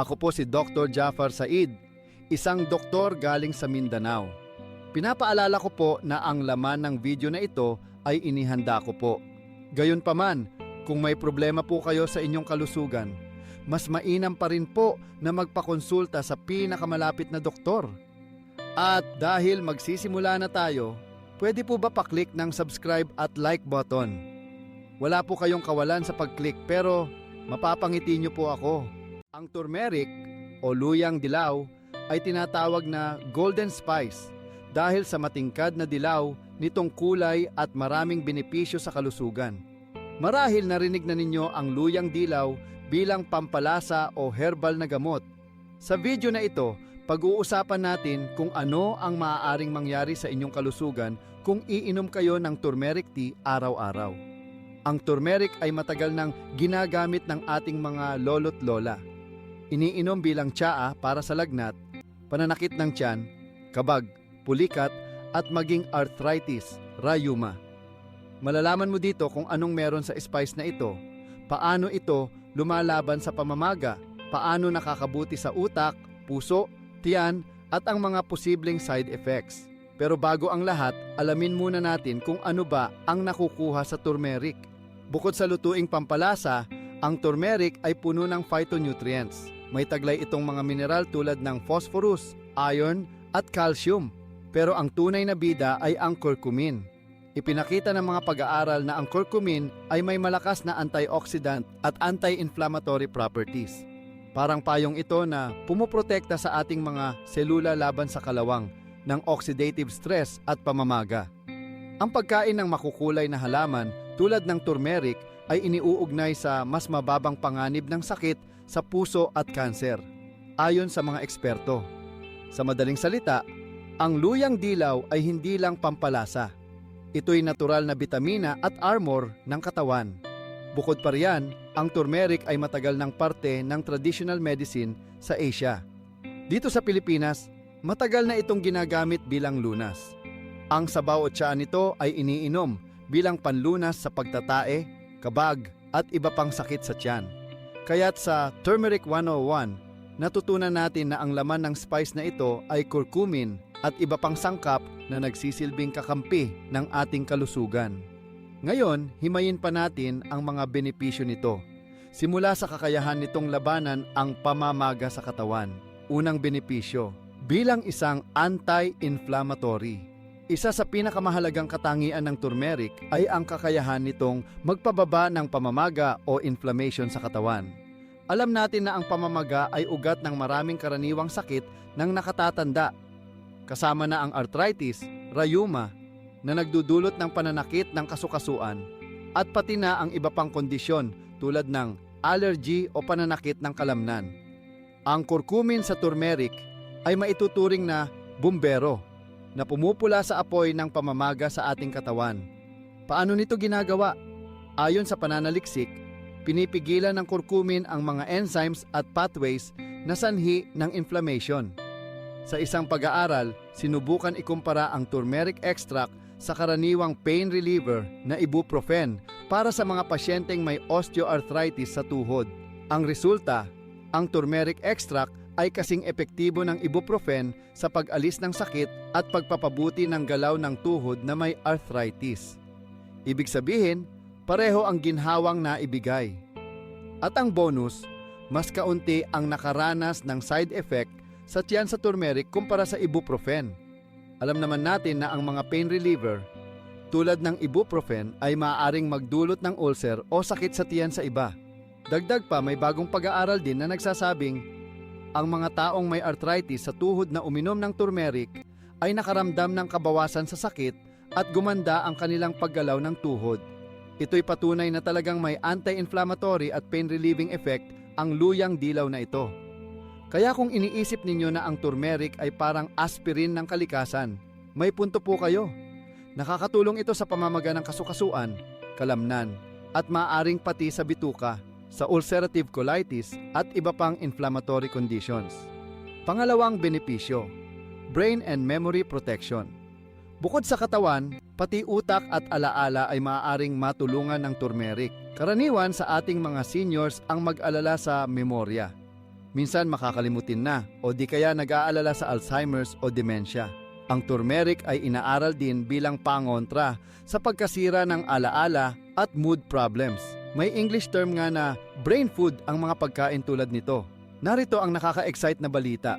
Ako po si Dr. Jafar Said, isang doktor galing sa Mindanao. Pinapaalala ko po na ang laman ng video na ito ay inihanda ko po. Gayunpaman, kung may problema po kayo sa inyong kalusugan, mas mainam pa rin po na magpakonsulta sa pinakamalapit na doktor. At dahil magsisimula na tayo, pwede po ba paklik ng subscribe at like button? Wala po kayong kawalan sa pag-click pero mapapangiti niyo po ako. Ang turmeric o luyang dilaw ay tinatawag na golden spice dahil sa matingkad na dilaw nitong kulay at maraming benepisyo sa kalusugan. Marahil narinig na ninyo ang luyang dilaw bilang pampalasa o herbal na gamot. Sa video na ito, pag-uusapan natin kung ano ang maaaring mangyari sa inyong kalusugan kung iinom kayo ng turmeric tea araw-araw. Ang turmeric ay matagal nang ginagamit ng ating mga lolo't lola. Iniinom bilang tsaa para sa lagnat, pananakit ng tiyan, kabag, pulikat at maging arthritis, rayuma. Malalaman mo dito kung anong meron sa spice na ito, paano ito lumalaban sa pamamaga, paano nakakabuti sa utak, puso, tiyan at ang mga posibleng side effects. Pero bago ang lahat, alamin muna natin kung ano ba ang nakukuha sa turmeric. Bukod sa lutuing pampalasa, ang turmeric ay puno ng phytonutrients. May taglay itong mga mineral tulad ng phosphorus, iron at calcium. Pero ang tunay na bida ay ang curcumin. Ipinakita ng mga pag-aaral na ang curcumin ay may malakas na antioxidant at anti-inflammatory properties. Parang payong ito na pumoprotekta sa ating mga selula laban sa kalawang ng oxidative stress at pamamaga. Ang pagkain ng makukulay na halaman tulad ng turmeric ay iniuugnay sa mas mababang panganib ng sakit sa puso at kanser, ayon sa mga eksperto. Sa madaling salita, ang luyang dilaw ay hindi lang pampalasa. Ito'y natural na bitamina at armor ng katawan. Bukod pa riyan, ang turmeric ay matagal ng parte ng traditional medicine sa Asia. Dito sa Pilipinas, matagal na itong ginagamit bilang lunas. Ang sabaw o tsaa nito ay iniinom bilang panlunas sa pagtatae, kabag at iba pang sakit sa tiyan. Kaya't sa Turmeric 101, natutunan natin na ang laman ng spice na ito ay curcumin at iba pang sangkap na nagsisilbing kakampi ng ating kalusugan. Ngayon, himayin pa natin ang mga benepisyo nito. Simula sa kakayahan nitong labanan ang pamamaga sa katawan. Unang benepisyo, bilang isang anti-inflammatory. Isa sa pinakamahalagang katangian ng turmeric ay ang kakayahan nitong magpababa ng pamamaga o inflammation sa katawan. Alam natin na ang pamamaga ay ugat ng maraming karaniwang sakit ng nakatatanda. Kasama na ang arthritis, rayuma, na nagdudulot ng pananakit ng kasukasuan at pati na ang iba pang kondisyon tulad ng allergy o pananakit ng kalamnan. Ang kurkumin sa turmeric ay maituturing na bumbero na pumupula sa apoy ng pamamaga sa ating katawan. Paano nito ginagawa? Ayon sa pananaliksik, pinipigilan ng kurkumin ang mga enzymes at pathways na sanhi ng inflammation. Sa isang pag-aaral, sinubukan ikumpara ang turmeric extract sa karaniwang pain reliever na ibuprofen para sa mga pasyenteng may osteoarthritis sa tuhod. Ang resulta, ang turmeric extract ay kasing epektibo ng ibuprofen sa pag-alis ng sakit at pagpapabuti ng galaw ng tuhod na may arthritis. Ibig sabihin, pareho ang ginhawang naibigay. At ang bonus, mas kaunti ang nakaranas ng side effect sa tiyan sa turmeric kumpara sa ibuprofen. Alam naman natin na ang mga pain reliever, tulad ng ibuprofen ay maaaring magdulot ng ulcer o sakit sa tiyan sa iba. Dagdag pa may bagong pag-aaral din na nagsasabing ang mga taong may arthritis sa tuhod na uminom ng turmeric ay nakaramdam ng kabawasan sa sakit at gumanda ang kanilang paggalaw ng tuhod. Ito'y patunay na talagang may anti-inflammatory at pain-relieving effect ang luyang dilaw na ito. Kaya kung iniisip ninyo na ang turmeric ay parang aspirin ng kalikasan, may punto po kayo. Nakakatulong ito sa pamamaga ng kasukasuan, kalamnan, at maaring pati sa bituka, sa ulcerative colitis at iba pang inflammatory conditions. Pangalawang benepisyo, brain and memory protection. Bukod sa katawan, pati utak at alaala ay maaaring matulungan ng turmeric. Karaniwan sa ating mga seniors ang mag-alala sa memorya. Minsan makakalimutin na o di kaya nag-aalala sa Alzheimer's o dementia. Ang turmeric ay inaaral din bilang pangontra sa pagkasira ng alaala at mood problems. May English term nga na brain food ang mga pagkain tulad nito. Narito ang nakaka-excite na balita.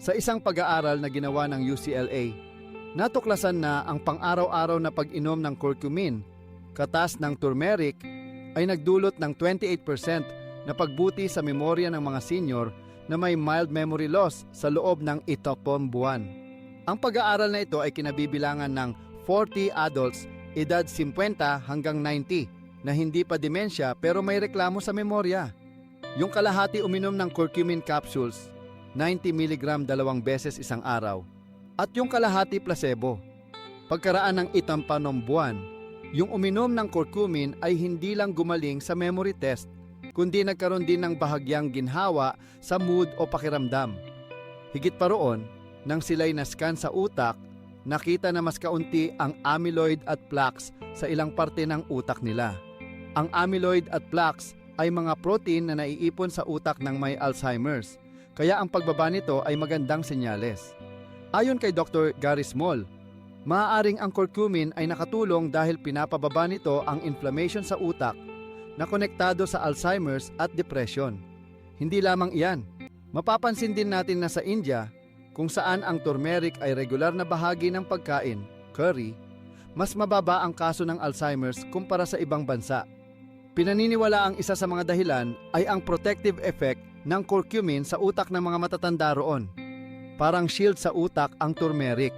Sa isang pag-aaral na ginawa ng UCLA, natuklasan na ang pang-araw-araw na pag-inom ng curcumin, katas ng turmeric, ay nagdulot ng 28% na pagbuti sa memorya ng mga senior na may mild memory loss sa loob ng itapong buwan. Ang pag-aaral na ito ay kinabibilangan ng 40 adults edad 50 hanggang 90 na hindi pa demensya pero may reklamo sa memorya. Yung kalahati uminom ng curcumin capsules, 90 mg dalawang beses isang araw. At yung kalahati placebo. Pagkaraan ng itampanong buwan, yung uminom ng curcumin ay hindi lang gumaling sa memory test, kundi nagkaroon din ng bahagyang ginhawa sa mood o pakiramdam. Higit pa roon, nang sila'y nascan sa utak, nakita na mas kaunti ang amyloid at plaques sa ilang parte ng utak nila. Ang amyloid at plaques ay mga protein na naiipon sa utak ng may Alzheimer's, kaya ang pagbaba nito ay magandang senyales. Ayon kay Dr. Gary Small, maaaring ang curcumin ay nakatulong dahil pinapababa nito ang inflammation sa utak na konektado sa Alzheimer's at depression. Hindi lamang iyan, mapapansin din natin na sa India, kung saan ang turmeric ay regular na bahagi ng pagkain, curry, mas mababa ang kaso ng Alzheimer's kumpara sa ibang bansa. Pinaniniwala ang isa sa mga dahilan ay ang protective effect ng curcumin sa utak ng mga matatanda roon. Parang shield sa utak ang turmeric.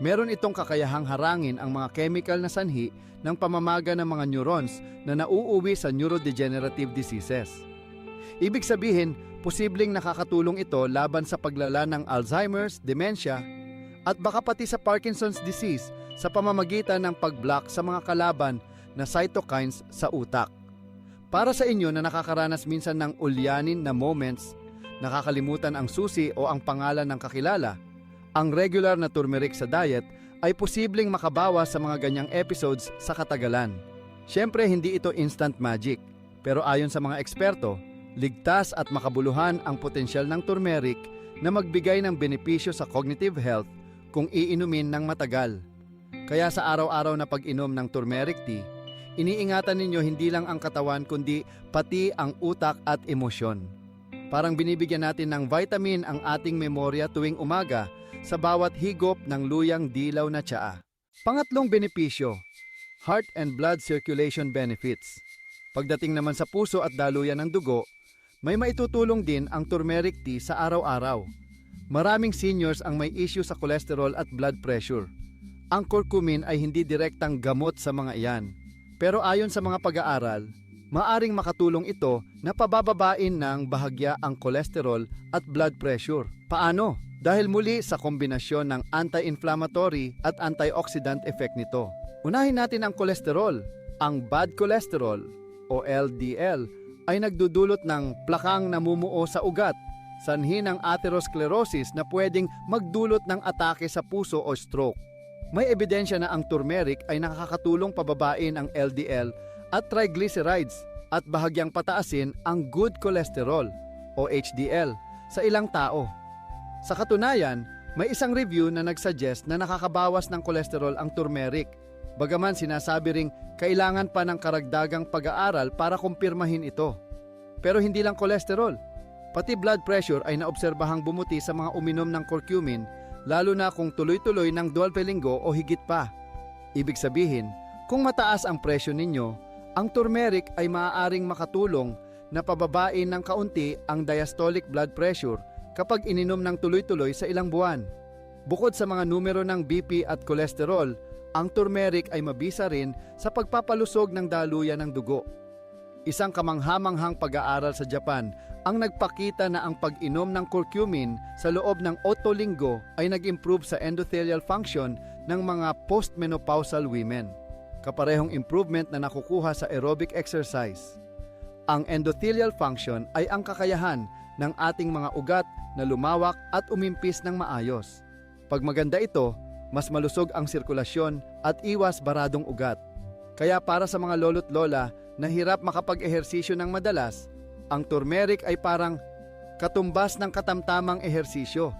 Meron itong kakayahang harangin ang mga chemical na sanhi ng pamamaga ng mga neurons na nauuwi sa neurodegenerative diseases. Ibig sabihin, posibleng nakakatulong ito laban sa paglala ng Alzheimer's, dementia, at baka pati sa Parkinson's disease sa pamamagitan ng pag-block sa mga kalaban na cytokines sa utak. Para sa inyo na nakakaranas minsan ng ulyanin na moments, nakakalimutan ang susi o ang pangalan ng kakilala, ang regular na turmeric sa diet ay posibleng makabawas sa mga ganyang episodes sa katagalan. Siyempre hindi ito instant magic, pero ayon sa mga eksperto, ligtas at makabuluhan ang potensyal ng turmeric na magbigay ng benepisyo sa cognitive health kung iinumin ng matagal. Kaya sa araw-araw na pag-inom ng turmeric tea, iniingatan ninyo hindi lang ang katawan kundi pati ang utak at emosyon. Parang binibigyan natin ng vitamin ang ating memorya tuwing umaga sa bawat higop ng luyang dilaw na tsaa. Pangatlong benepisyo, heart and blood circulation benefits. Pagdating naman sa puso at daluyan ng dugo, may maitutulong din ang turmeric tea sa araw-araw. Maraming seniors ang may issue sa cholesterol at blood pressure. Ang curcumin ay hindi direktang gamot sa mga iyan. Pero ayon sa mga pag-aaral, maaring makatulong ito na pabababain ng bahagya ang cholesterol at blood pressure. Paano? Dahil muli sa kombinasyon ng anti-inflammatory at antioxidant effect nito. Unahin natin ang kolesterol. Ang bad cholesterol o LDL ay nagdudulot ng plakang namumuo sa ugat, sanhi ng atherosclerosis na pwedeng magdulot ng atake sa puso o stroke. May ebidensya na ang turmeric ay nakakatulong pababain ang LDL at triglycerides at bahagyang pataasin ang good cholesterol o HDL sa ilang tao. Sa katunayan, may isang review na nagsuggest na nakakabawas ng kolesterol ang turmeric. Bagaman sinasabi ring kailangan pa ng karagdagang pag-aaral para kumpirmahin ito. Pero hindi lang kolesterol, pati blood pressure ay naobserbahang bumuti sa mga uminom ng curcumin lalo na kung tuloy-tuloy ng dual linggo o higit pa. Ibig sabihin, kung mataas ang presyo ninyo, ang turmeric ay maaaring makatulong na pababain ng kaunti ang diastolic blood pressure kapag ininom ng tuloy-tuloy sa ilang buwan. Bukod sa mga numero ng BP at kolesterol, ang turmeric ay mabisa rin sa pagpapalusog ng daluyan ng dugo. Isang kamanghamanghang pag-aaral sa Japan ang nagpakita na ang pag-inom ng curcumin sa loob ng 8 linggo ay nag-improve sa endothelial function ng mga postmenopausal women. Kaparehong improvement na nakukuha sa aerobic exercise. Ang endothelial function ay ang kakayahan ng ating mga ugat na lumawak at umimpis ng maayos. Pag maganda ito, mas malusog ang sirkulasyon at iwas baradong ugat. Kaya para sa mga lolo't lola na hirap makapag-ehersisyo ng madalas, ang turmeric ay parang katumbas ng katamtamang ehersisyo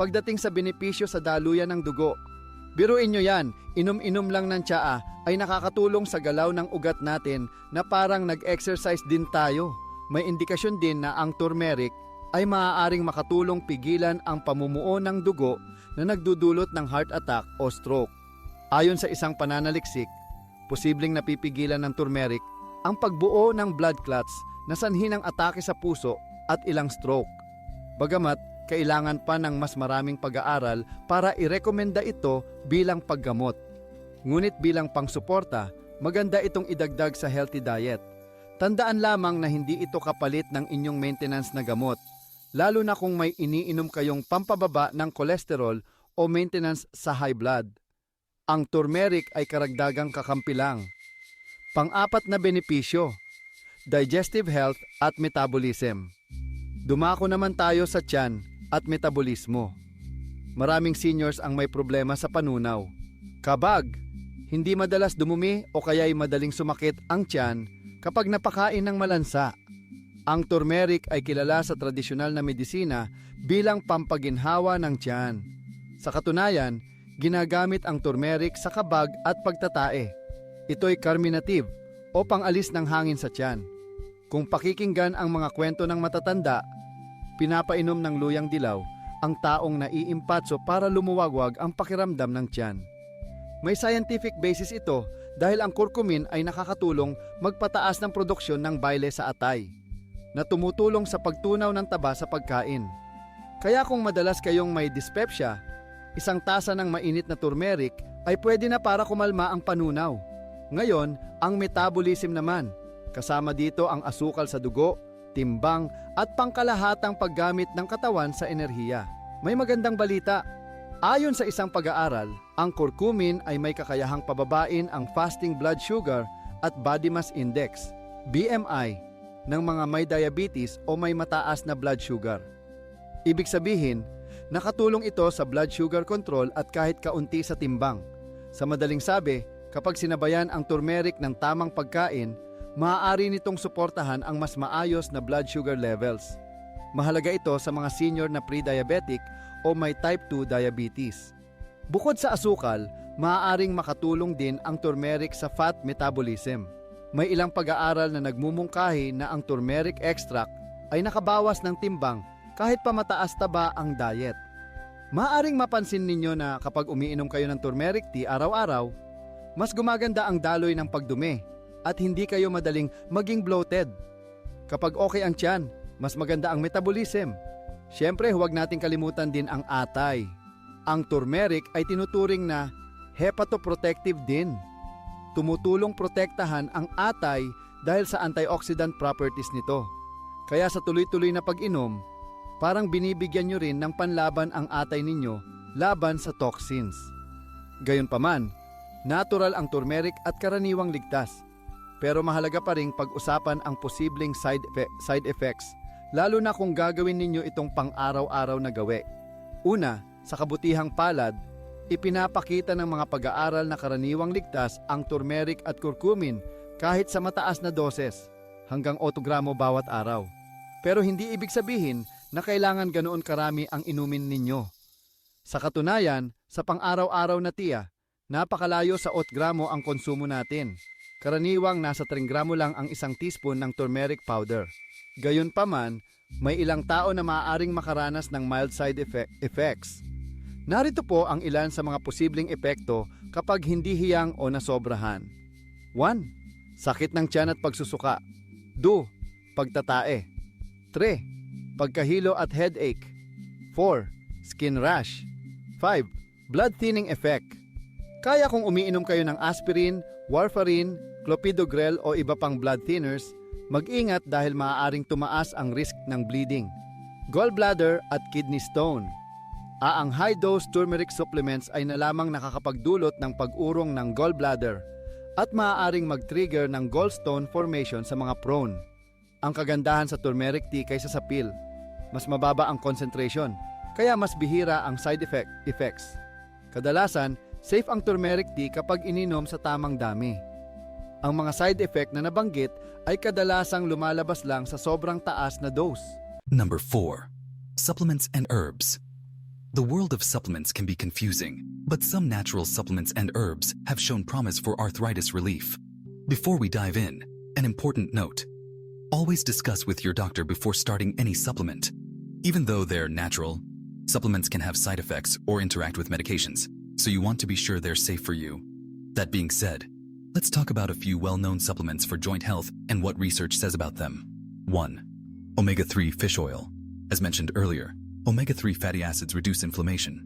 pagdating sa benepisyo sa daluyan ng dugo. Biruin nyo yan, inom-inom lang ng tsaa ay nakakatulong sa galaw ng ugat natin na parang nag-exercise din tayo. May indikasyon din na ang turmeric ay maaaring makatulong pigilan ang pamumuo ng dugo na nagdudulot ng heart attack o stroke. Ayon sa isang pananaliksik, posibleng napipigilan ng turmeric ang pagbuo ng blood clots na sanhi ng atake sa puso at ilang stroke. Bagamat kailangan pa ng mas maraming pag-aaral para irekomenda ito bilang paggamot. Ngunit bilang pangsuporta, maganda itong idagdag sa healthy diet. Tandaan lamang na hindi ito kapalit ng inyong maintenance na gamot, lalo na kung may iniinom kayong pampababa ng kolesterol o maintenance sa high blood. Ang turmeric ay karagdagang kakampi lang. Pang-apat na benepisyo, digestive health at metabolism. Dumako naman tayo sa tiyan at metabolismo. Maraming seniors ang may problema sa panunaw. Kabag, hindi madalas dumumi o kaya'y madaling sumakit ang tiyan kapag napakain ng malansa. Ang turmeric ay kilala sa tradisyonal na medisina bilang pampaginhawa ng tiyan. Sa katunayan, ginagamit ang turmeric sa kabag at pagtatae. Ito'y carminative o pangalis ng hangin sa tiyan. Kung pakikinggan ang mga kwento ng matatanda, pinapainom ng luyang dilaw ang taong naiimpatso para lumuwagwag ang pakiramdam ng tiyan. May scientific basis ito dahil ang curcumin ay nakakatulong magpataas ng produksyon ng bile sa atay na tumutulong sa pagtunaw ng taba sa pagkain. Kaya kung madalas kayong may dyspepsia, isang tasa ng mainit na turmeric ay pwede na para kumalma ang panunaw. Ngayon, ang metabolism naman, kasama dito ang asukal sa dugo, timbang at pangkalahatang paggamit ng katawan sa enerhiya. May magandang balita. Ayon sa isang pag-aaral, ang curcumin ay may kakayahang pababain ang fasting blood sugar at body mass index, BMI, ng mga may diabetes o may mataas na blood sugar. Ibig sabihin, nakatulong ito sa blood sugar control at kahit kaunti sa timbang. Sa madaling sabi, kapag sinabayan ang turmeric ng tamang pagkain, maaari nitong suportahan ang mas maayos na blood sugar levels. Mahalaga ito sa mga senior na pre-diabetic o may type 2 diabetes. Bukod sa asukal, maaaring makatulong din ang turmeric sa fat metabolism. May ilang pag-aaral na nagmumungkahi na ang turmeric extract ay nakabawas ng timbang kahit pa mataas taba ang diet. Maaring mapansin ninyo na kapag umiinom kayo ng turmeric tea araw-araw, mas gumaganda ang daloy ng pagdumi at hindi kayo madaling maging bloated. Kapag okay ang tiyan, mas maganda ang metabolism. Siyempre, huwag nating kalimutan din ang atay. Ang turmeric ay tinuturing na hepatoprotective din. Tumutulong protektahan ang atay dahil sa antioxidant properties nito. Kaya sa tuloy-tuloy na pag-inom, parang binibigyan nyo rin ng panlaban ang atay ninyo laban sa toxins. Gayunpaman, natural ang turmeric at karaniwang ligtas. Pero mahalaga pa ring pag-usapan ang posibleng side, effe- side effects, lalo na kung gagawin ninyo itong pang-araw-araw na gawe. Una, sa kabutihang palad, ipinapakita ng mga pag-aaral na karaniwang ligtas ang turmeric at curcumin kahit sa mataas na doses, hanggang 8 gramo bawat araw. Pero hindi ibig sabihin na kailangan ganoon karami ang inumin ninyo. Sa katunayan, sa pang-araw-araw na tiya, napakalayo sa 8 gramo ang konsumo natin. Karaniwang nasa 3 gramo lang ang isang teaspoon ng turmeric powder. Gayunpaman, may ilang tao na maaaring makaranas ng mild side effect- effects. Narito po ang ilan sa mga posibleng epekto kapag hindi hiyang o nasobrahan. 1. Sakit ng tiyan at pagsusuka. 2. Pagtatae. 3. Pagkahilo at headache. 4. Skin rash. 5. Blood thinning effect. Kaya kung umiinom kayo ng aspirin, warfarin, clopidogrel o iba pang blood thinners, mag-ingat dahil maaaring tumaas ang risk ng bleeding. Gallbladder at kidney stone. Ah, ang high-dose turmeric supplements ay nalamang nakakapagdulot ng pag-urong ng gallbladder at maaaring mag-trigger ng gallstone formation sa mga prone. Ang kagandahan sa turmeric tea kaysa sa pill, mas mababa ang concentration, kaya mas bihira ang side effect effects. Kadalasan, safe ang turmeric tea kapag ininom sa tamang dami. Ang mga side effect na nabanggit ay kadalasang lumalabas lang sa sobrang taas na dose. Number 4. Supplements and herbs. The world of supplements can be confusing, but some natural supplements and herbs have shown promise for arthritis relief. Before we dive in, an important note. Always discuss with your doctor before starting any supplement. Even though they're natural, supplements can have side effects or interact with medications, so you want to be sure they're safe for you. That being said, let's talk about a few well-known supplements for joint health and what research says about them. 1. Omega-3 fish oil. As mentioned earlier, omega-3 fatty acids reduce inflammation.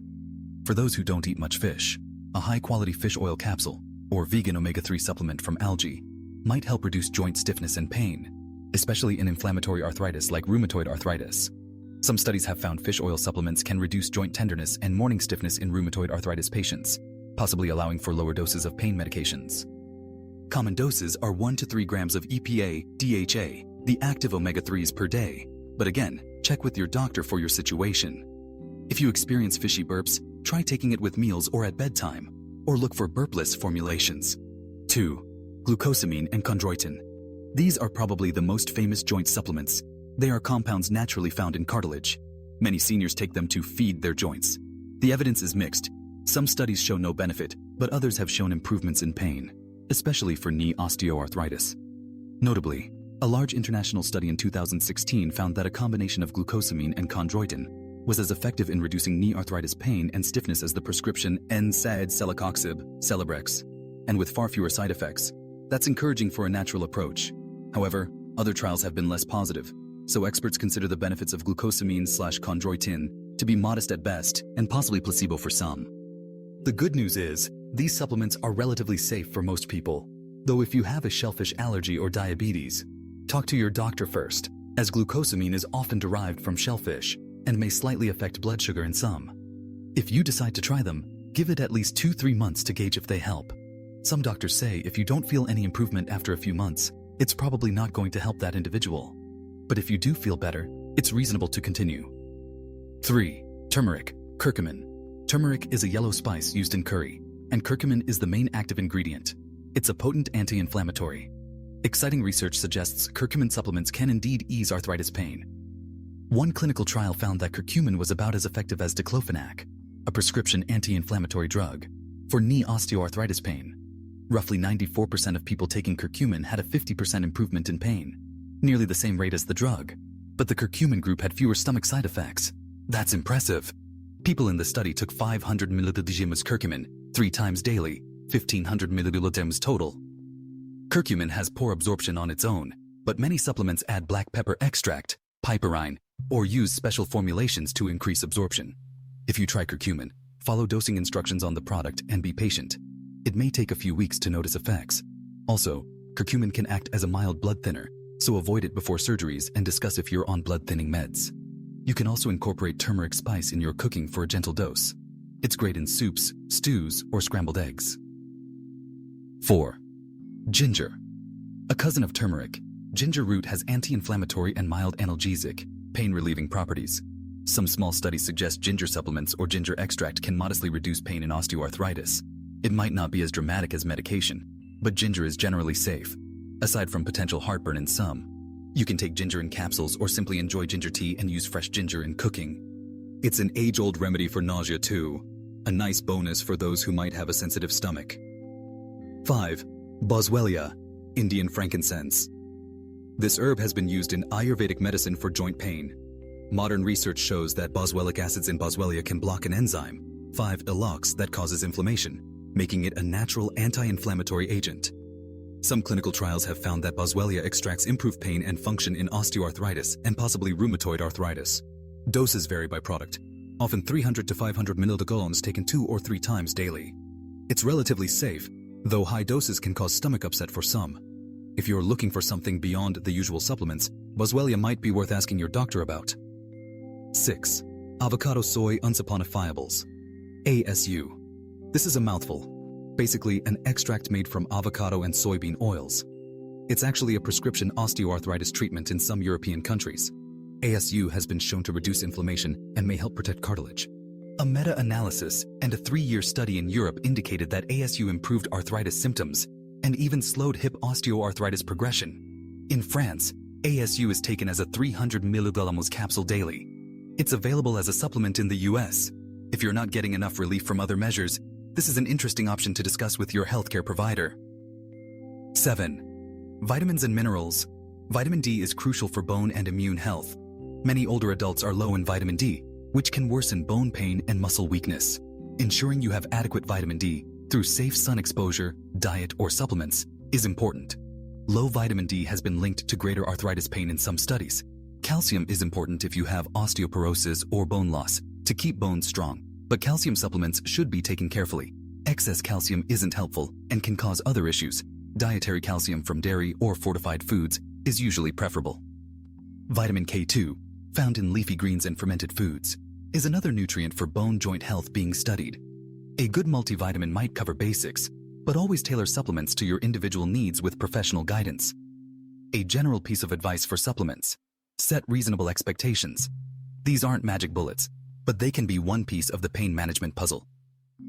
For those who don't eat much fish, a high-quality fish oil capsule or vegan omega-3 supplement from algae might help reduce joint stiffness and pain, especially in inflammatory arthritis like rheumatoid arthritis. Some studies have found fish oil supplements can reduce joint tenderness and morning stiffness in rheumatoid arthritis patients, possibly allowing for lower doses of pain medications. Common doses are 1 to 3 grams of EPA, DHA, the active omega-3s per day. But again, check with your doctor for your situation. If you experience fishy burps, try taking it with meals or at bedtime, or look for burpless formulations. 2. Glucosamine and chondroitin. These are probably the most famous joint supplements. They are compounds naturally found in cartilage. Many seniors take them to feed their joints. The evidence is mixed. Some studies show no benefit, but others have shown improvements in pain, especially for knee osteoarthritis. Notably, a large international study in 2016 found that a combination of glucosamine and chondroitin was as effective in reducing knee arthritis pain and stiffness as the prescription NSAID celecoxib, Celebrex, and with far fewer side effects. That's encouraging for a natural approach. However, other trials have been less positive, so experts consider the benefits of glucosamine slash chondroitin to be modest at best and possibly placebo for some. The good news is, these supplements are relatively safe for most people. Though if you have a shellfish allergy or diabetes, talk to your doctor first, as glucosamine is often derived from shellfish and may slightly affect blood sugar in some. If you decide to try them, give it at least 2-3 months to gauge if they help. Some doctors say if you don't feel any improvement after a few months, it's probably not going to help that individual. But if you do feel better, it's reasonable to continue. 3. Turmeric, curcumin. Turmeric is a yellow spice used in curry, and curcumin is the main active ingredient. It's a potent anti-inflammatory. Exciting research suggests curcumin supplements can indeed ease arthritis pain. One clinical trial found that curcumin was about as effective as diclofenac, a prescription anti-inflammatory drug, for knee osteoarthritis pain. Roughly 94% of people taking curcumin had a 50% improvement in pain, nearly the same rate as the drug. But the curcumin group had fewer stomach side effects. That's impressive. People in the study took 500 mg curcumin three times daily, 1500 mg total. Curcumin has poor absorption on its own, but many supplements add black pepper extract, piperine, or use special formulations to increase absorption. If you try curcumin, follow dosing instructions on the product and be patient. It may take a few weeks to notice effects. Also, curcumin can act as a mild blood thinner, so avoid it before surgeries and discuss if you're on blood thinning meds. You can also incorporate turmeric spice in your cooking for a gentle dose. It's great in soups, stews, or scrambled eggs. 4. Ginger. A cousin of turmeric, ginger root has anti-inflammatory and mild analgesic, pain-relieving properties. Some small studies suggest ginger supplements or ginger extract can modestly reduce pain in osteoarthritis. It might not be as dramatic as medication, but ginger is generally safe, aside from potential heartburn in some. You can take ginger in capsules or simply enjoy ginger tea and use fresh ginger in cooking. It's an age-old remedy for nausea too, a nice bonus for those who might have a sensitive stomach. 5. Boswellia, Indian frankincense. This herb has been used in Ayurvedic medicine for joint pain. Modern research shows that boswellic acids in Boswellia can block an enzyme, 5-elox, that causes inflammation, making it a natural anti-inflammatory agent. Some clinical trials have found that Boswellia extracts improve pain and function in osteoarthritis and possibly rheumatoid arthritis. Doses vary by product, often 300 to 500 millidecolones taken two or three times daily. It's relatively safe, though high doses can cause stomach upset for some. If you're looking for something beyond the usual supplements, Boswellia might be worth asking your doctor about. 6. Avocado Soy Unsaponifiables ASU. This is a mouthful. Basically, an extract made from avocado and soybean oils. It's actually a prescription osteoarthritis treatment in some European countries. ASU has been shown to reduce inflammation and may help protect cartilage. A meta-analysis and a three-year study in Europe indicated that ASU improved arthritis symptoms and even slowed hip osteoarthritis progression. In France, ASU is taken as a 300 milligrams capsule daily. It's available as a supplement in the US. If you're not getting enough relief from other measures, this is an interesting option to discuss with your healthcare provider. 7. Vitamins and minerals. Vitamin D is crucial for bone and immune health. Many older adults are low in vitamin D, which can worsen bone pain and muscle weakness. Ensuring you have adequate vitamin D through safe sun exposure, diet, or supplements is important. Low vitamin D has been linked to greater arthritis pain in some studies. Calcium is important if you have osteoporosis or bone loss to keep bones strong, but calcium supplements should be taken carefully. Excess calcium isn't helpful and can cause other issues. Dietary calcium from dairy or fortified foods is usually preferable. Vitamin K2, found in leafy greens and fermented foods, is another nutrient for bone joint health being studied. A good multivitamin might cover basics, but always tailor supplements to your individual needs with professional guidance. A general piece of advice for supplements set reasonable expectations. These aren't magic bullets, but they can be one piece of the pain management puzzle.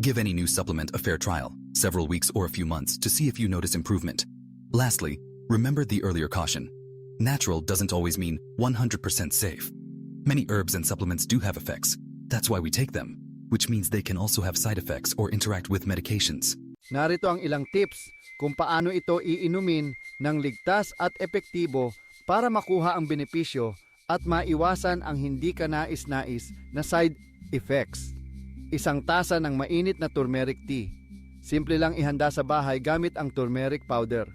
Give any new supplement a fair trial, several weeks or a few months, to see if you notice improvement. Lastly, remember the earlier caution. Natural doesn't always mean 100% safe. Many herbs and supplements do have effects. That's why we take them, which means they can also have side effects or interact with medications. Narito ang ilang tips kung paano ito iinumin ng ligtas at epektibo para makuha ang benepisyo at maiwasan ang hindi ka nais-nais na side effects. Isang tasa ng mainit na turmeric tea. Simple lang ihanda sa bahay gamit ang turmeric powder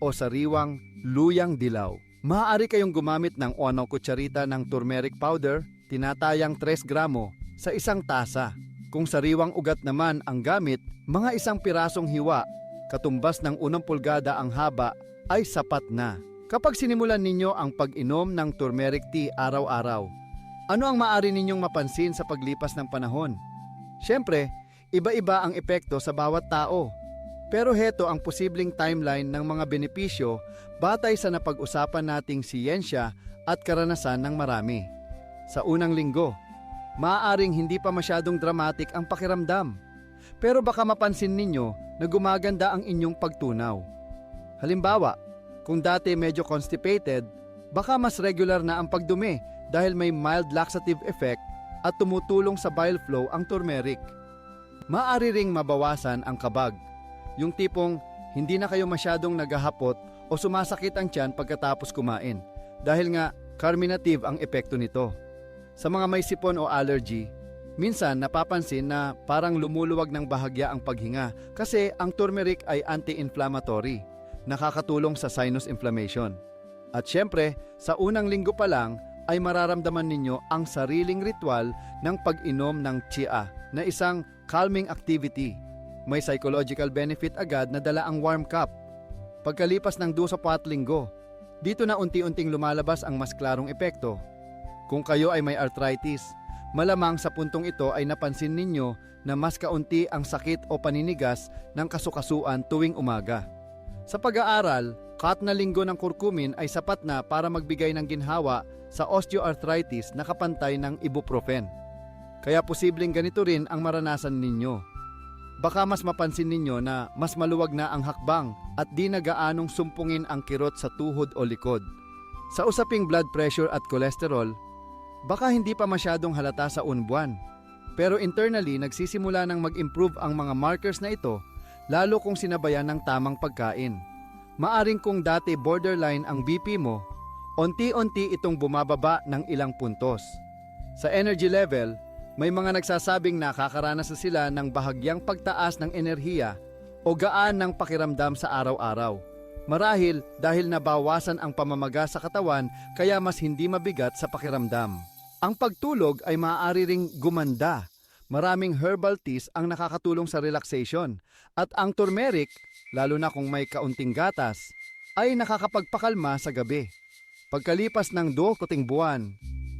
o sariwang luyang dilaw. Maaari kayong gumamit ng ono kutsarita ng turmeric powder, tinatayang 3 gramo, sa isang tasa. Kung sariwang ugat naman ang gamit, mga isang pirasong hiwa, katumbas ng unang pulgada ang haba, ay sapat na. Kapag sinimulan ninyo ang pag-inom ng turmeric tea araw-araw, ano ang maaari ninyong mapansin sa paglipas ng panahon? Siyempre, iba-iba ang epekto sa bawat tao. Pero heto ang posibleng timeline ng mga benepisyo batay sa napag-usapan nating siyensya at karanasan ng marami. Sa unang linggo, maaaring hindi pa masyadong dramatic ang pakiramdam. Pero baka mapansin ninyo na gumaganda ang inyong pagtunaw. Halimbawa, kung dati medyo constipated, baka mas regular na ang pagdumi dahil may mild laxative effect at tumutulong sa bile flow ang turmeric. Maari ring mabawasan ang kabag, yung tipong hindi na kayo masyadong naghahapot o sumasakit ang tiyan pagkatapos kumain dahil nga carminative ang epekto nito. Sa mga may sipon o allergy, minsan napapansin na parang lumuluwag ng bahagya ang paghinga kasi ang turmeric ay anti-inflammatory, nakakatulong sa sinus inflammation. At syempre, sa unang linggo pa lang ay mararamdaman ninyo ang sariling ritual ng pag-inom ng chia na isang calming activity. May psychological benefit agad na dala ang warm cup. Pagkalipas ng 2 sa 4 linggo, dito na unti-unting lumalabas ang mas klarong epekto. Kung kayo ay may arthritis, malamang sa puntong ito ay napansin ninyo na mas kaunti ang sakit o paninigas ng kasukasuan tuwing umaga. Sa pag-aaral, kat na linggo ng kurkumin ay sapat na para magbigay ng ginhawa sa osteoarthritis na kapantay ng ibuprofen. Kaya posibleng ganito rin ang maranasan ninyo. Baka mas mapansin ninyo na mas maluwag na ang hakbang at di na gaanong sumpungin ang kirot sa tuhod o likod. Sa usaping blood pressure at cholesterol, baka hindi pa masyadong halata sa unbuan. Pero internally, nagsisimula ng mag-improve ang mga markers na ito lalo kung sinabayan ng tamang pagkain. Maaring kung dati borderline ang BP mo, unti-unti itong bumababa ng ilang puntos. Sa energy level, may mga nagsasabing nakakaranas na sila ng bahagyang pagtaas ng enerhiya o gaan ng pakiramdam sa araw-araw. Marahil dahil nabawasan ang pamamaga sa katawan kaya mas hindi mabigat sa pakiramdam. Ang pagtulog ay maaari ring gumanda. Maraming herbal teas ang nakakatulong sa relaxation at ang turmeric, lalo na kung may kaunting gatas, ay nakakapagpakalma sa gabi. Pagkalipas ng do kuting buwan,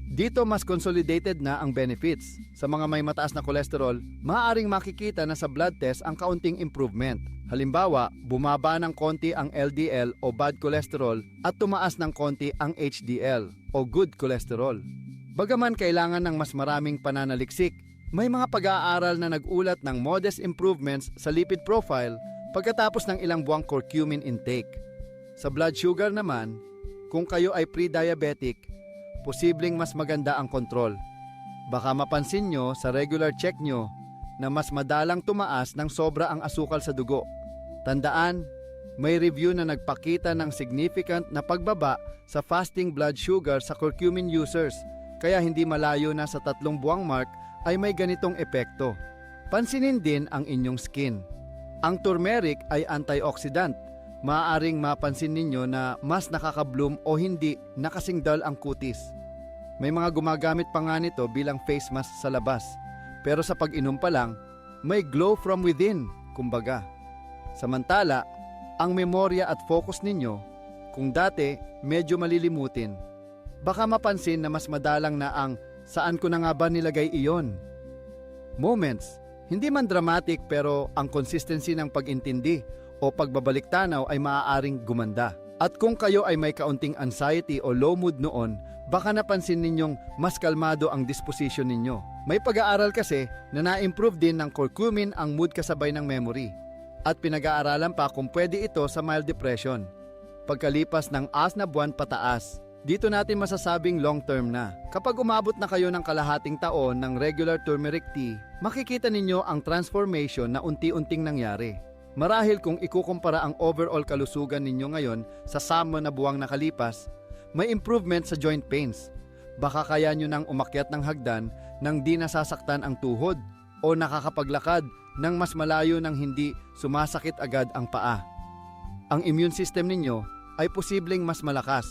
dito mas consolidated na ang benefits. Sa mga may mataas na kolesterol, maaaring makikita na sa blood test ang kaunting improvement. Halimbawa, bumaba ng konti ang LDL o bad cholesterol at tumaas ng konti ang HDL o good cholesterol. Bagaman kailangan ng mas maraming pananaliksik, may mga pag-aaral na nag-ulat ng modest improvements sa lipid profile pagkatapos ng ilang buwang curcumin intake. Sa blood sugar naman, kung kayo ay pre-diabetic, posibleng mas maganda ang kontrol. Baka mapansin nyo sa regular check nyo na mas madalang tumaas ng sobra ang asukal sa dugo. Tandaan, may review na nagpakita ng significant na pagbaba sa fasting blood sugar sa curcumin users, kaya hindi malayo na sa tatlong buwang mark ay may ganitong epekto. Pansinin din ang inyong skin. Ang turmeric ay antioxidant. Maaaring mapansin ninyo na mas nakaka-bloom o hindi nakasing dull ang kutis. May mga gumagamit pa nga nito bilang face mask sa labas. Pero sa pag-inom pa lang, may glow from within, kumbaga. Samantala, ang memorya at focus ninyo, kung dati medyo malilimutin, baka mapansin na mas madalang na ang saan ko na nga ba nilagay iyon. Moments, hindi man dramatic pero ang consistency ng pag-intindi o pagbabalik tanaw ay maaaring gumanda. At kung kayo ay may kaunting anxiety o low mood noon, baka napansin ninyong mas kalmado ang disposition ninyo. May pag-aaral kasi na na-improve din ng curcumin ang mood kasabay ng memory. At pinag-aaralan pa kung pwede ito sa mild depression. Pagkalipas ng as na buwan pataas, dito natin masasabing long term na. Kapag umabot na kayo ng kalahating taon ng regular turmeric tea, makikita ninyo ang transformation na unti-unting nangyari. Marahil kung ikukumpara ang overall kalusugan ninyo ngayon sa sama na buwang nakalipas, may improvement sa joint pains. Baka kaya nyo nang umakyat ng hagdan nang di nasasaktan ang tuhod o nakakapaglakad ng mas malayo nang hindi sumasakit agad ang paa. Ang immune system ninyo ay posibleng mas malakas.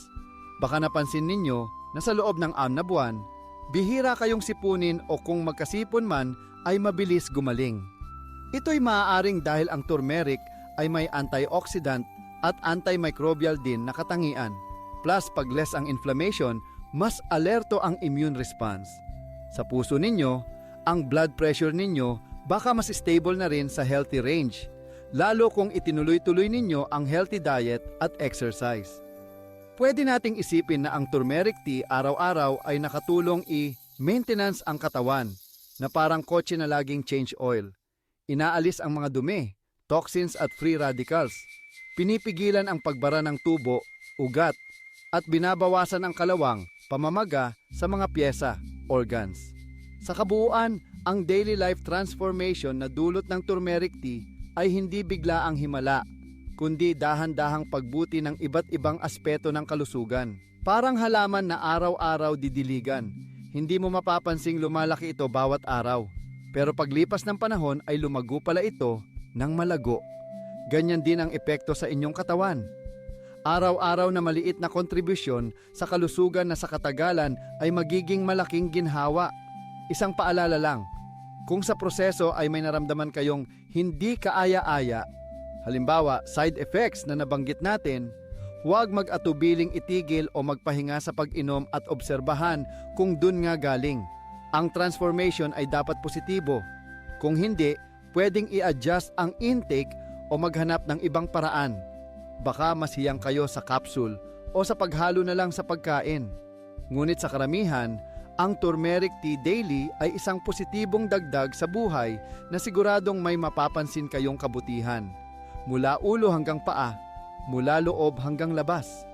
Baka napansin ninyo na sa loob ng am na buwan, bihira kayong sipunin o kung magkasipon man ay mabilis gumaling. Ito'y maaaring dahil ang turmeric ay may antioxidant at antimicrobial din na katangian. Plus pag less ang inflammation, mas alerto ang immune response. Sa puso ninyo, ang blood pressure ninyo baka mas stable na rin sa healthy range, lalo kung itinuloy-tuloy ninyo ang healthy diet at exercise. Pwede nating isipin na ang turmeric tea araw-araw ay nakatulong i-maintenance ang katawan na parang kotse na laging change oil. Inaalis ang mga dumi, toxins at free radicals. Pinipigilan ang pagbara ng tubo, ugat, at binabawasan ang kalawang, pamamaga sa mga pyesa, organs. Sa kabuuan, ang daily life transformation na dulot ng turmeric tea ay hindi bigla ang himala, kundi dahan-dahang pagbuti ng iba't ibang aspeto ng kalusugan. Parang halaman na araw-araw didiligan. Hindi mo mapapansing lumalaki ito bawat araw. Pero paglipas ng panahon ay lumago pala ito ng malago. Ganyan din ang epekto sa inyong katawan. Araw-araw na maliit na kontribusyon sa kalusugan na sa katagalan ay magiging malaking ginhawa. Isang paalala lang, kung sa proseso ay may naramdaman kayong hindi kaaya-aya, halimbawa side effects na nabanggit natin, huwag mag-atubiling itigil o magpahinga sa pag-inom at obserbahan kung dun nga galing. Ang transformation ay dapat positibo. Kung hindi, pwedeng i-adjust ang intake o maghanap ng ibang paraan. Baka masiyang kayo sa capsule o sa paghalo na lang sa pagkain. Ngunit sa karamihan, ang turmeric tea daily ay isang positibong dagdag sa buhay na siguradong may mapapansin kayong kabutihan. Mula ulo hanggang paa, mula loob hanggang labas.